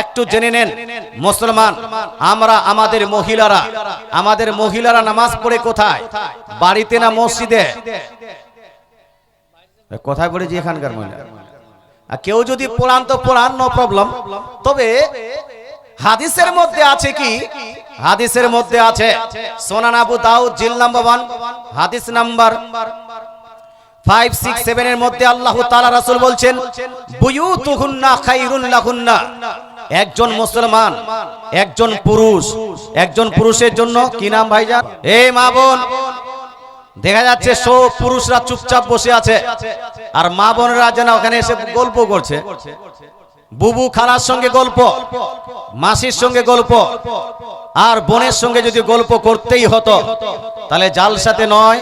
একটু জেনে নেন, মুসলমান, আমরা আমাদের মহিলারা আমাদের মহিলারা নামাজ পড়ে কোথায়? বাড়িতে না মসজিদে? কোথায় পড়েছি এখানকার মহিলা আর কেউ যদি পড়ান তো পড়ান নো প্রবলেম তবে হাদিসের মধ্যে আছে কি? হাদিসের মধ্যে আছে সোনান আবু দাউদ, জিল নাম্বার হাদিস নাম্বার ফাইভ, সিক্স এর মধ্যে আল্লাহ তাআলা রাসূল বলছেন, বুয়ুতুহুন্না খাইরুন লাহুন্না। একজন মুসলমান, একজন পুরুষ। একজন পুরুষের জন্য কি নাম ভাইজান? এই মা বোন। দেখা যাচ্ছে সব পুরুষরা চুপচাপ বসে আছে। আর মা বোনরা যেন ওখানে এসে গল্প করছে। বুবু খালার সঙ্গে গল্প, মাসির সঙ্গে গল্প, আর বোনের সঙ্গে যদি গল্প করতেই হতো, তাহলে জালসাতে নয়,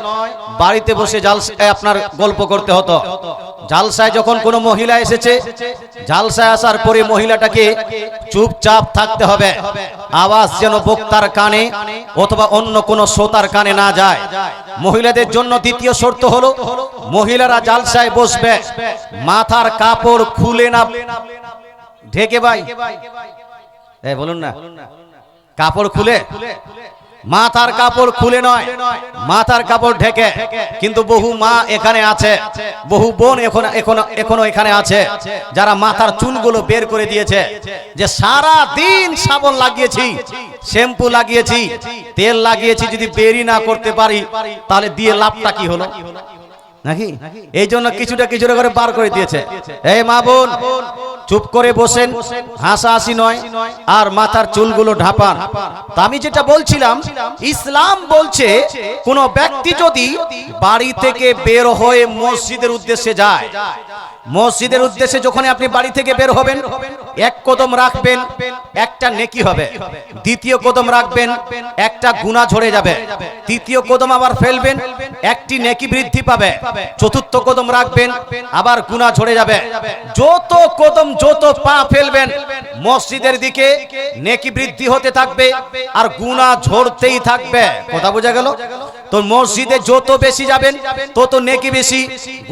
বাড়িতে বসে জালসায় আপনার গল্প করতে হতো। জালসায় যখন কোনো মহিলা এসেছে, জালসায় আসার পরে মহিলাটাকে চুপচাপ থাকতে হবে। আওয়াজ যেন বক্তার কানে অথবা অন্য কোনো শ্রোতার কানে না যায়। মহিলাদের জন্য দ্বিতীয় শর্ত হলো, মহিলারা জালসায় বসবে, মাথার কাপড় খুলে না ঢেকে ভাই। বলুন না। কাপড় খুলে। মাথার কাপড় খুলে নয়। মাথার কাপড় ঢেকে। কিন্তু বহু মা এখানে আছে। বহু বোন এখন এখনও এখনও এখানে আছে। যারা মাথার চুলগুলো বের করে দিয়েছে। যে সারা দিন সাবন লাগিয়েছি, শ্যাম্পু লাগিয়েছি, তেল লাগিয়েছি, যদি বেরি না করতে পারি, তাহলে দিয়ে লাভটা কি হলো? নাকি? এই জন্য কিছুটা কিছুটা করে বার করে দিয়েছে। এই মা বোন চুপ করে বসেন হাসাহাসি নয় আর মাথার চুলগুলো ঢাপান। তা আমি যেটা বলছিলাম ইসলাম বলছে কোন ব্যক্তি যদি বাড়ি থেকে বের হয়ে মসজিদের উদ্দেশ্যে যায় মসজিদের উদ্দেশ্যে যখন আপনি বাড়ি থেকে বের হবেন এক কদম রাখবেন, একটা নেকি হবে। দ্বিতীয় কদম রাখবেন, একটা গুণা ঝরে যাবে। তৃতীয় কদম আবার ফেলবেন, একটি নেকি বৃদ্ধি পাবে। চতুর্থ কদম রাখবেন, আবার গুণা ঝরে যাবে। যত কদম, যত পা ফেলবেন, মসজিদের দিকে নেকি বৃদ্ধি হতে থাকবে আর গুণা ঝরতেই থাকবে। কথা বোঝা গেল? তো মসজিদে যত বেশি যাবেন, তত নেকি বেশি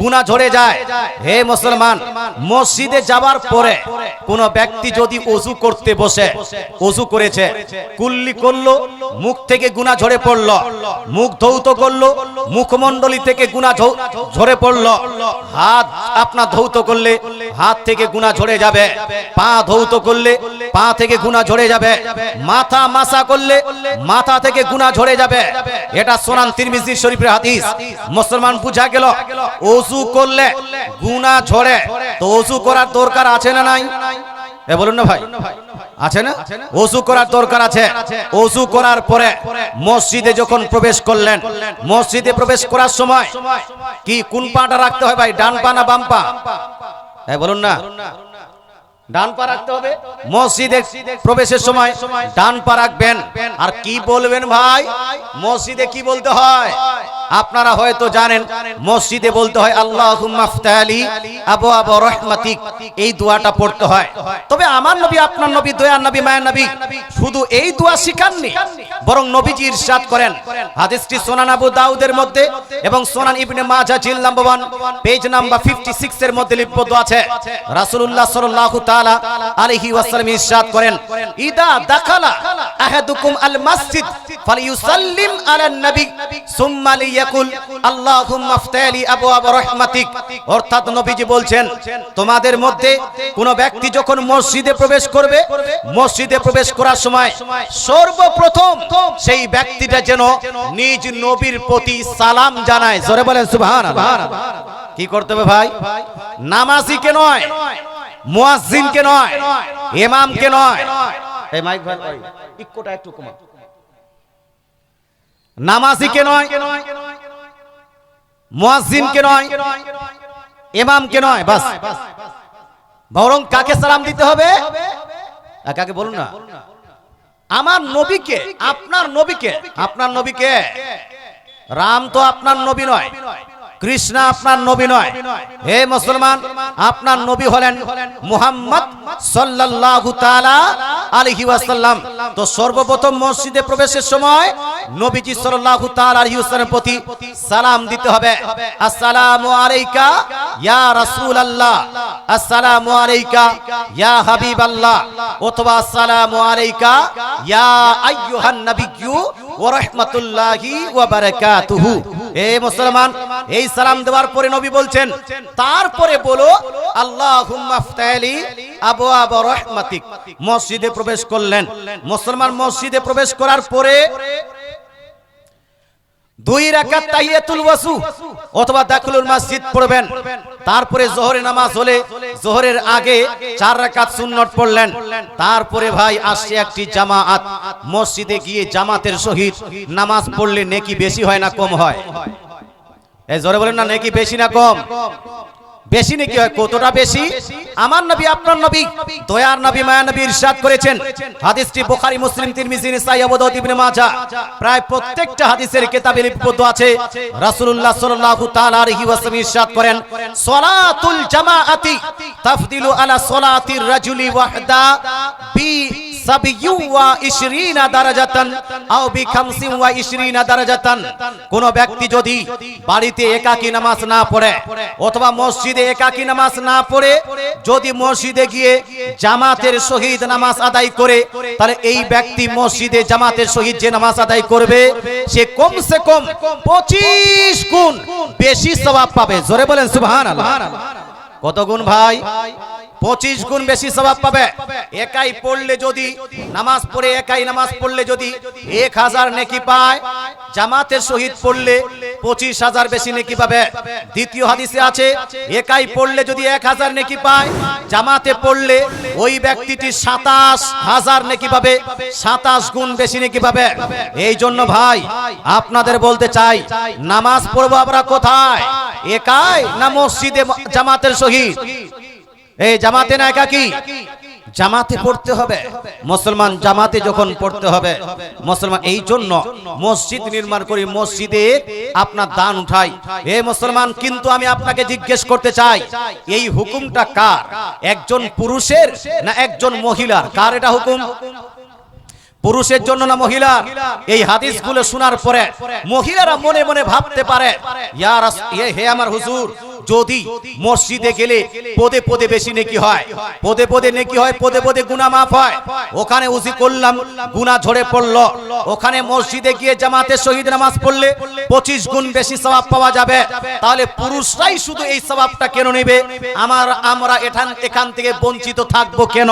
গুণা ঝরে যায়। হে মুসলমান, মসজিদে যাবার পরে কোন ব্যক্তি যদি অজু করতে বসে অজু করেছে, কুল্লি করল, মুখ থেকে গুণা ঝরে পড়ল, মুখ ধৌত করল, মুখমণ্ডলী থেকে গুণা ঝরে পড়ল, হাত আপনার ধৌত করলে, হাত থেকে গুণা ঝরে যাবে, পা ধৌত করলে, পা থেকে গুণা ঝরে যাবে, মাথা মাসা করলে, মাথা থেকে গুণা ঝরে যাবে। এটা সোনান তিরমিজি শরীফের হাদিস। মুসলমান বুঝা গেল, ওযু করলে গুণা ঝরে। তো ওযু করার দরকার আছে না নাই? এ বলুন না ভাই। আছে না? ওযু করার দরকার আছে। ওযু করার পরে মসজিদে যখন প্রবেশ করলেন, মসজিদে প্রবেশ করার সময় কি কোন পাটা রাখতে হয় ভাই? ডান পা না বাম পা? এ বলুন না। ডান পা রাখতে হবে। মসজিদে প্রবেশের সময় ডান পা রাখবেন। আর কি বলবেন ভাই? মসজিদে কি বলতে হয়? আপনারা হয়তো জানেন, মসজিদে বলতে হয় আল্লাহ আবু আবু রহমাতিক। এই দোয়াটা পড়তে হয়। তবে আমার নবী, আপনার নবী, দয়ার নবী, মায়ের নবী, শুধু এই দোয়া শিখাননি, বরং নবীজি ইরশাদ করেন। হাদিসটি সোনান আবু দাউদের মধ্যে এবং সোনান ইবনে মাজাহ জিল নাম্বার 1 পেজ নাম্বার 56 এর মধ্যে লিপিবদ্ধ আছে। রাসূলুল্লাহ সাল্লাল্লাহু তাআলা আলাইহি ওয়াসাল্লাম ইরশাদ করেন, ইদা দাখালা আহাদুকুম আল মসজিদ ফালিয়ুসাল্লিম আলান নবী সুম্মা লিয়াকুল আল্লাহুম্মা আফতালি আবওয়াব রাহমাতিক। অর্থাৎ নবীজি বলছেন, তোমাদের মধ্যে কোন ব্যক্তি যখন মসজিদে প্রবেশ করবে, মসজিদে প্রবেশ করার সময় সর্বপ্রথম সেই ব্যক্তিটা যেন নিজ নবীর প্রতি সালাম জানায়। জোরে বলেন, সুবহানাল্লাহ। কি করতে হবে ভাই? নামাজিকে নয়, মুয়াজ্জিনকে নয় নয়। এই মাইক ভাই ইকোটা একটু কমা নয় মুয়াজ্জিনকে নয়, ইমামকে নয়, বাস। বরং কাকে সালাম দিতে হবে? কাকে বলুন না। আমার নবীকে, আপনার নবীকে আপনার নবীকে। রাম তো আপনার নবী নয়। কৃষ্ণ আপনার নবী নয়। হে মুসলমান, আপনার নবী হলেন মুহাম্মদ সাল্লাল্লাহু তাআলা আলাইহি ওয়াসাল্লাম। তো সর্বপ্রথম মসজিদে প্রবেশের সময় নবীজি সাল্লাল্লাহু তাআলা আলাইহি ওয়াসাল্লামের প্রতি সালাম দিতে হবে। আসসালামু আলাইকা ইয়া রাসূলুল্লাহ, আসসালামু আলাইকা ইয়া হাবিবাল্লাহ, অথবা আসসালামু আলাইকা ইয়া আইয়ুহান নাবিয়্যু ওয়া রাহমাতুল্লাহি ওয়া বারাকাতুহু। এ মুসলমান, এই সালাম দেওয়ার পরে নবী বলছেন, তারপরে বলো রাহমাতিক। মসজিদে প্রবেশ করলেন। মুসলমান মসজিদে প্রবেশ করার পরে দুই রাকাত তাহিয়াতুল ওয়াসু অথবা দাখিলুল মসজিদ পড়বেন। তারপরে জোহরের নামাজ হলে জোহরের আগে চার রাকাত সুন্নত পড়লেন। তারপরে ভাই আসছে একটি জামাত। মসজিদে গিয়ে জামাতের সহিত নামাজ পড়লে নেকি বেশি হয় না কম হয়? এই জোরে বলেন না, নেকি বেশি না কম? বেশি নাকি হয়? কতটা বেশি? আমার নবী, আপনার নবী, দয়ার নবী মায়া নবী ইরশাদ করেছেন। হাদিসটি বুখারী, মুসলিম, তিরমিজি, নিসাই, আবু দাউদ ইবনে মাজাহ প্রায় প্রত্যেকটা হাদিসের কিতাবে লিপিবদ্ধ আছে। রাসূলুল্লাহ সাল্লাল্লাহু তাআলা আলাইহি ওয়াসাল্লাম ইরশাদ করেন, সালাতুল জামাআতি তাফদিলু আলা সালাতির রাজুলি ওয়াহদা বি কোন ব্যক্তি যদি বাড়িতে একাকী নামাজ না পড়ে অথবা মসজিদে একাকী নামাজ না পড়ে, যদি মসজিদে গিয়ে জামাতের শহীদ নামাজ আদায় করে, তাহলে এই ব্যক্তি মসজিদে জামাতের সহিত যে নামাজ আদায় করবে, সে কমসে কম পঁচিশ গুণ বেশি সওয়াব পাবে। জোরে বলেন, সুবহানাল্লাহ। কত গুণ ভাই? পঁচিশ গুণ বেশি স্বভাব পাবে। একাই পড়লে যদি নামাজ পড়ে একাই নামাজ পড়লে যদি এক হাজার নেকি পায় জামাতের সহিত পড়লে পঁচিশ হাজার বেশি নেকি পাবে। দ্বিতীয় হাদিসে আছে একাই পড়লে যদি এক হাজার নেকি পায় জামাতে পড়লে ওই ব্যক্তিটি সাতাশ হাজার নেকি পাবে সাতাশ গুণ বেশি নেকি পাবে। এই জন্য ভাই আপনাদের বলতে চাই নামাজ পড়ব আমরা কোথায়? একাই না মসজিদে জামাতের সহিত এই জামাতে না একাকি জামাতে পড়তে হবে। মুসলমান জামাতে যখন পড়তে হবে, মুসলমান এই জন্য মসজিদ নির্মাণ করি, মসজিদে আপনার দান উঠাই। এ মুসলমান, কিন্তু আমি আপনাকে জিজ্ঞেস করতে চাই, এই হুকুমটা কার? একজন পুরুষের না একজন মহিলার? কার এটা হুকুম? পুরুষের জন্য না মহিলা এই হাদিসগুলো শোনার পরে মহিলারা মনে মনে ভাবতে পারে হে আমার হুজুর যদি মসজিদে গেলে পদে পদে বেশি নেকি হয়, পদে পদে নেকি হয়, পদে পদে গুনাহ মাফ হয়। ওখানে উজি করলাম, গুনাহ ঝরে পড়ল। ওখানে মসজিদে গিয়ে জামাতের শহীদ নামাজ পড়লে পঁচিশ গুণ বেশি সওয়াব পাওয়া যাবে। তাহলে পুরুষরাই শুধু এই সওয়াবটা কেন নেবে? আমার, আমরা এখান এখান থেকে বঞ্চিত থাকব কেন?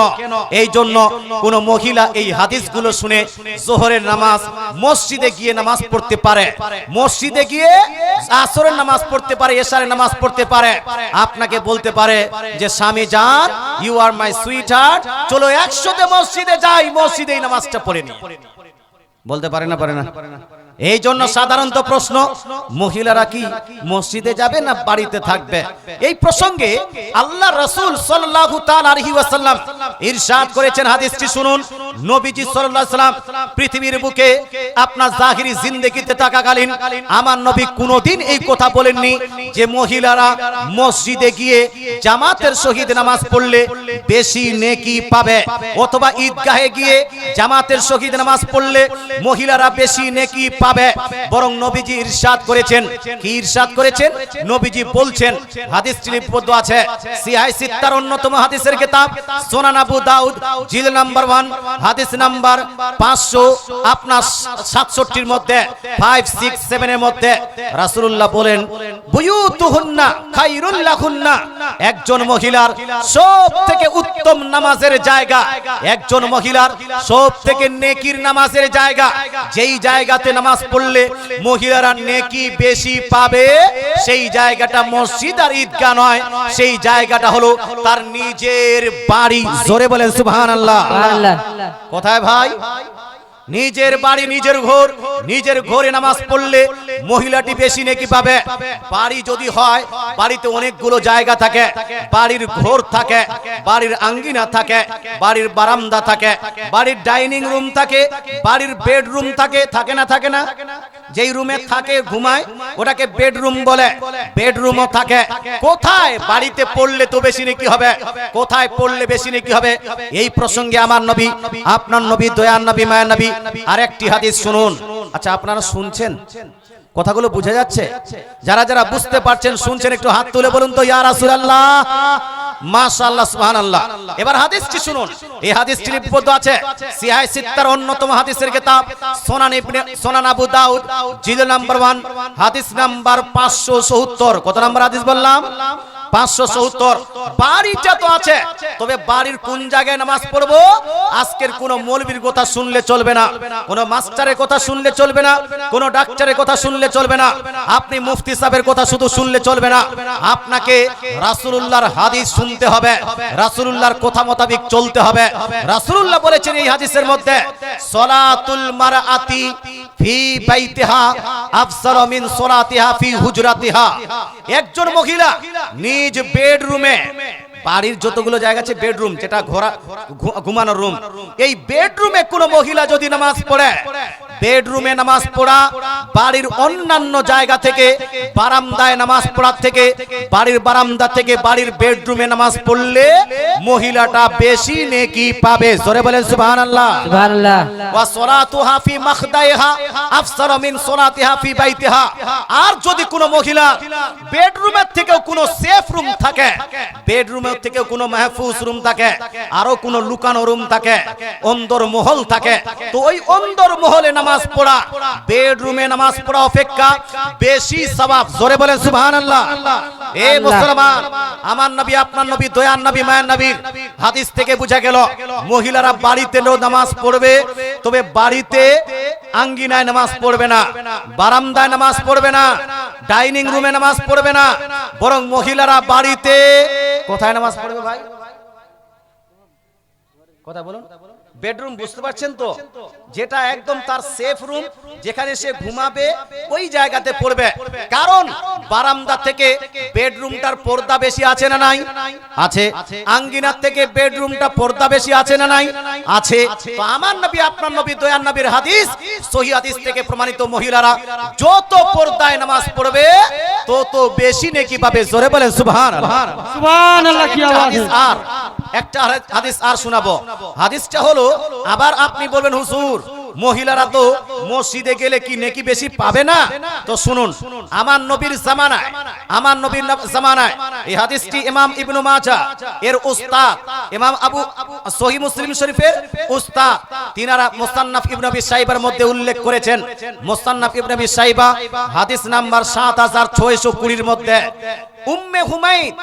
এই জন্য কোন মহিলা এই হাদিসগুলো শুনে জোহরের নামাজ, মসজিদে গিয়ে নামাজ পড়তে পারে। মসজিদে গিয়ে আসরের নামাজ পড়তে পারে, এশারের নামাজ পড়তে পারে, আপনাকে বলতে পারে যে, স্বামী যান you are my sweetheart চলো একসাথে মসজিদে যাই মসজিদে এই নামাজটা পড়ে নি বলতে পারে না পারে না? এই জন্য সাধারণত প্রশ্ন, মহিলারা কি মসজিদে যাবে না বাড়িতে থাকবে? এই প্রসঙ্গে আল্লাহ রসুল তাআলা আলাইহি ইরশাদ করেছেন হাদিসটি শুনুন। নবীজি সাল্লাম পৃথিবীর বুকে আপনার জাহিরি জিন্দেগিতে থাকাকালীন আমার নবী কোনোদিন এই কথা বলেননি যে মহিলারা মসজিদে গিয়ে জামাতের শহীদ নামাজ পড়লে বেশি নেকি পাবে, অথবা ঈদগাহে গিয়ে জামাতের শহীদ নামাজ পড়লে মহিলারা বেশি নেকি পাবে, বরং নবীজি ইরশাদ করেছেন। কি ইরশাদ করেছেন? নবীজি বলছেন, হাদিস লিপিবদ্ধ আছে সিহাই সিত্তার অন্যতম হাদিসের কিতাব, সুনান আবু দাউদ, জিল নাম্বার 1 হাদিস নাম্বার 500 আপনার 67 এর মধ্যে 5 6 7 এর মধ্যে, রাসূলুল্লাহ বলেন, বুয়ুতুহুন্না খায়রুল লাহুন্না। একজন মহিলার সব থেকে উত্তম নামাজের জায়গা, একজন মহিলার সব থেকে নেকির নামাজের জায়গা, যেই জায়গাতে নামাজ পড়লে মহিলারা নেকি বেশি পাবে? সেই জায়গাটা মসজিদ আর ঈদগাহ নয়। সেই জায়গাটা হলো তার নিজের বাড়ি। জোরে বলেন সুবহানাল্লাহ। আল্লাহ কোথায় ভাই? নিজের বাড়ি, নিজের ঘর, নিজের ঘরে নামাজ পড়লে মহিলাটি বেশি নেকি পাবে। বাড়ি যদি হয়, বাড়িতে অনেকগুলো জায়গা থাকে, বাড়ির ঘর থাকে, বাড়ির আঙ্গিনা থাকে, বাড়ির বারান্দা থাকে, বাড়ির ডাইনিং রুম থাকে, বাড়ির বেডরুম থাকে থাকে না থাকে না? যেই রুমে থাকে ঘুমায় ওটাকে বেডরুম বলে। বেডরুমও থাকে। কোথায় বাড়িতে পড়লে তো বেশি নাকি হবে? কোথায় পড়লে বেশি নাকি হবে? এই প্রসঙ্গে আমার নবী আপনার নবী দয়ার নবী মায়ের নবী। আরেকটি হাদিস শুনুন। আচ্ছা আপনারা শুনছেন? কথাগুলো বুঝা যাচ্ছে? যারা যারা বুঝতে পারছেন শুনছেন একটু হাত তুলে বলুন তো ইয়া রাসূলুল্লাহ। মাশাআল্লাহ, সুবহানাল্লাহ। এবার হাদিসটি শুনুন। এই হাদিসটি লিপিবদ্ধ আছে। সিহাই সিত্তার অন্যতম হাদিসের কিতাব, সুনান ইবনে সুনান আবু দাউদ জিলদ নাম্বার 1 হাদিস নাম্বার 570 কত নাম্বার হাদিস বললাম? পাঁচশো সত্তর। বাড়িটা তো আছে। তবে বাড়ির কোন জায়গায় নামাজ পড়ব? আজকের কোন মৌলবীর কথা শুনলে চলবে না। কোন মাস্টারের কথা শুনলে চলবে না। কোন ডাক্তারের কথা শুনলে চলবে না। আপনি মুফতি সাহেবের কথা শুধু শুনলে চলবে না। আপনাকে রাসূলুল্লাহর হাদিস শুনতে হবে। রাসূলুল্লাহর কথা মোতাবেক চলতে হবে। রাসূলুল্লাহ বলেছেন এই হাদিসের মধ্যে, সলাতুল মারআতি ফি একজন মহিলা নিজ বেডরুমে, বাড়ির যতগুলো জায়গা আছে বেডরুম, যেটা ঘোরা ঘুমানোর রুম, এই বেডরুমে কোনো মহিলা যদি নামাজ পড়ে বেডরুমে নামাজ পড়া বাড়ির অন্যান্য জায়গা থেকে বারান্দায় নামাজ পড়ার থেকে বাড়ির বারান্দা থেকে বাড়ির বেডরুমে নামাজ পড়লে মহিলাটা বেশি নেকি পাবে। জোরে বলেন সুবহানাল্লাহ। সুবহানাল্লাহ। ওয়া সলাতুহা ফি মাখদাইহা আফসারা মিন সলাতিহা ফি বাইতিহা। আর যদি কোনো মহিলা বেডরুমের থেকেও কোনো সেফ রুম থাকে বেডরুমের থেকেও কোনো মাহফুজ রুম থাকে আরও কোনো লুকানো রুম থাকে অন্দর মহল থাকে তো ওই অন্দর মহলে নামাজ পড়া বেডরুমে নামাজ পড়া অপেক্ষা বেশি সওয়াব জোরে বলেন সুবহানাল্লাহ। এ মুসলমান আমার নবী আপনার নবী দয়ার নবী মায়ের নবীর হাদিস থেকে বোঝা গেল মহিলারা বাড়িতে লো নামাজ পড়বে তবে বাড়িতে আঙ্গিনায় নামাজ পড়বে না বারান্দায় নামাজ পড়বে না ডাইনিং রুমে নামাজ পড়বে না বরং মহিলারা বাড়িতে কোথায় নামাজ পড়বে ভাই? কথা বলুন। বেডরুম বুঝতে পারছেন তো? যেটা একদম তার সেফ রুম যেখানে সে ঘুমাবে ওই জায়গাতে পড়বে। কারণ বারান্দা থেকে বেডরুমটার পর্দা বেশি আছে না নাই? আছে আঙ্গিনার থেকে বেডরুমটা পর্দা বেশি আছে না নাই? আছে তো আমার নবী আপনার নবী দয়ার নবীর হাদিস সহি হাদিস থেকে প্রমাণিত মহিলারা যত পর্দায় নামাজ পড়বে তত বেশি নেকি পাবে। জোরে বলেন সুবহানাল্লাহ। সুবহানাল্লাহ কি আওয়াজ। আর একটা হাদিস আর শোনাবো। হাদিসটা হলো আবার আপনি বলবেন হুজুর মহিলারা তো মসজিদে গেলে কি নেকি বেশি পাবে না? তো শুনুন, আমার নবীর জামানায়, আমার নবীর জামানায়, এই হাদিসটি ইমাম ইবনু মাজাহ, এর উস্তাদ, ইমাম আবু সহি মুসলিম শরীফের উস্তাদ, তিনারা মুস্তান্নাফ ইবনে আবি সাইবার মধ্যে উল্লেখ করেছেন। মুস্তান্নাফ ইবনে আবি সাইবা হাদিস নাম্বার 7620 এর মধ্যে, উম্মে হুমাইদ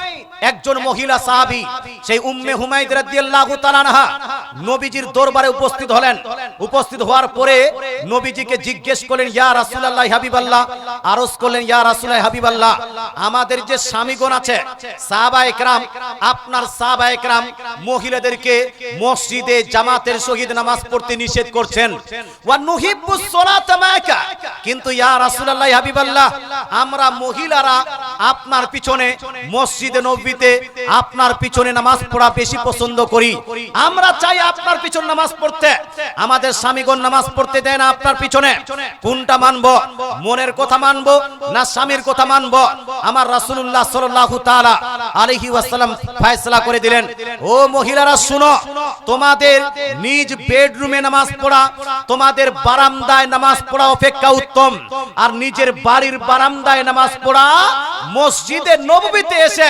একজন মহিলা সাহাবী, সেই উম্মে হুমাইদ রাদিয়াল্লাহু তাআলা নবীজির দরবারে উপস্থিত হলেন। উপস্থিত হওয়ার পরে নবীজিকে জিজ্ঞেস করলেন, ইয়া রাসূলুল্লাহ হাবিবাল্লাহ? আরজ করলেন, ইয়া রাসূলুল্লাহ হাবিবাল্লাহ, আমাদের যে স্বামীগণ আছে, সাহাবা একরাম, আপনার সাহাবা একরাম মহিলাদেরকে মসজিদে জামাতের সহিত নামাজ পড়তে নিষেধ করছেন। কিন্তু ইয়া রাসূলুল্লাহ হাবিবাল্লাহ, আমরা মহিলারা আপনার পিছনে মসজিদে নবীতে আপনার পিছনে নামাজ পড়া বেশি পছন্দ করি। আমরা চাই আপনার পিছনে নামাজ পড়তে। আমাদের স্বামীগণ নামাজ পড়তে দেয় না আপনার পিছনে। কোনটা মানবো? মনের কথা মানবো না স্বামীর কথা মানবো? আমার রাসূলুল্লাহ সাল্লাল্লাহু তাআলা আলাইহি ওয়াসাল্লাম ফয়সালা করে দিলেন, ও মহিলারা, শুনো, তোমাদের নিজ বেডরুমে নামাজ পড়া, তোমাদের বারান্দায় নামাজ পড়া অপেক্ষা উত্তম, আর নিজের বাড়ির বারান্দায় নামাজ পড়া মসজিদে নববীতে এসে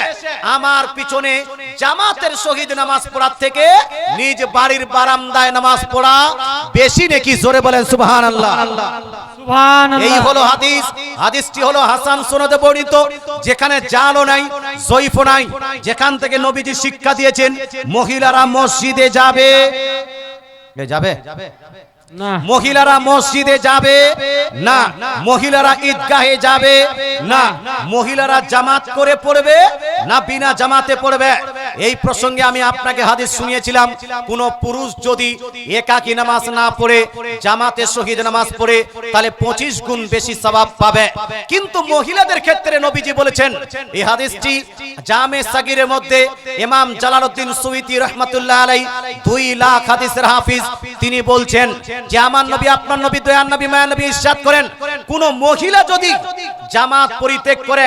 আমার পিছনে জামাতের শহীদ নামাজ পড়ার থেকে নিজ বাড়ির বারান্দায় নামাজ পড়া বেশি নাকি? জোরে বলেন সুবহানাল্লাহ। এই হলো হাদিস। হাদিসটি হলো হাসান সুনদে বর্ণিত যেখানে জালও নাই জয়ফও নাই। যেখান থেকে নবীজি শিক্ষা দিয়েছেন মহিলারা মসজিদে যাবে। যাবে? না। মহিলারা মসজিদে যাবে? না। মহিলারা ঈদগাহে যাবে? না। মহিলারা জামাত করে পড়বে? না বিনা জামাতে পড়বে? এই প্রসঙ্গে আমি আপনাকে হাদিস শুনিয়েছিলাম, কোন পুরুষ যদি একাকী নামাজ না পড়ে, জামাতে শহীদ নামাজ পড়ে, তাহলে পঁচিশ গুণ বেশি সবাব পাবে। কিন্তু মহিলাদের ক্ষেত্রে নবীজি বলেছেন, এই হাদিসটি জামে সাগিরের মধ্যে ইমাম জালালউদ্দিন সুইতি রহমাতুল্লাহ আলাই দুই লাখ হাদিসের হাফিজ তিনি বলছেন যে, আমার নবী, আপনার নবী দয়ান নবী মায়া নবী ইরশাদ করেন। কোন মহিলা যদি জামাত পরিত্যাগ করে,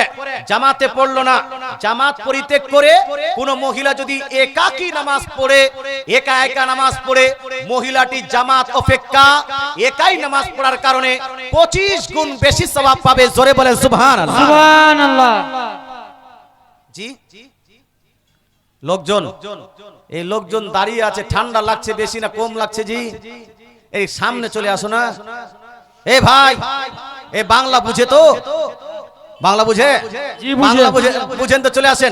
জামাতে পড়ল না জামাত পরিত্যাগ করে কোন মহিলা যদি একাকী নামাজ পড়ে একা একা নামাজ পড়ে মহিলাটি জামাত অপেক্ষা একাই নামাজ পড়ার কারণে পঁচিশ গুণ বেশি স্বভাব পাবে। জোরে বলে সুবহান জি। লোকজন এই লোকজন দাঁড়িয়ে আছে ঠান্ডা লাগছে বেশি না কম লাগছে জি। এই সামনে চলে আসো না। এ ভাই এ বাংলা বুঝে তো। বাংলা বুঝে? বাংলা বুঝে। বুঝেন তো চলে আসেন।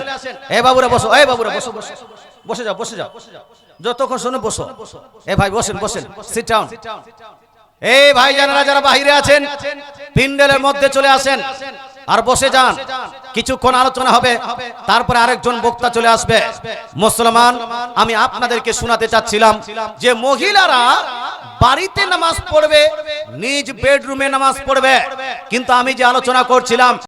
এ বাবুরা বসো এ বাবুরা বসো বসো। বসে। যাও বসে যাও। যতক্ষণ শোনো বসো। এ ভাই বসেন বসেন। সিট ডাউন এই ভাই জানারা যারা বাহিরে আছেন পিন্ডেলের মধ্যে চলে আসেন আর বসে যান। কিছুক্ষণ আলোচনা হবে তারপরে আরেকজন বক্তা চলে আসবে। মুসলমান আমি আপনাদেরকে শোনাতে চাচ্ছিলাম যে মহিলারা বাড়িতে নামাজ পড়বে নিজ বেডরুমে নামাজ পড়বে। কিন্তু আমি যে আলোচনা করছিলাম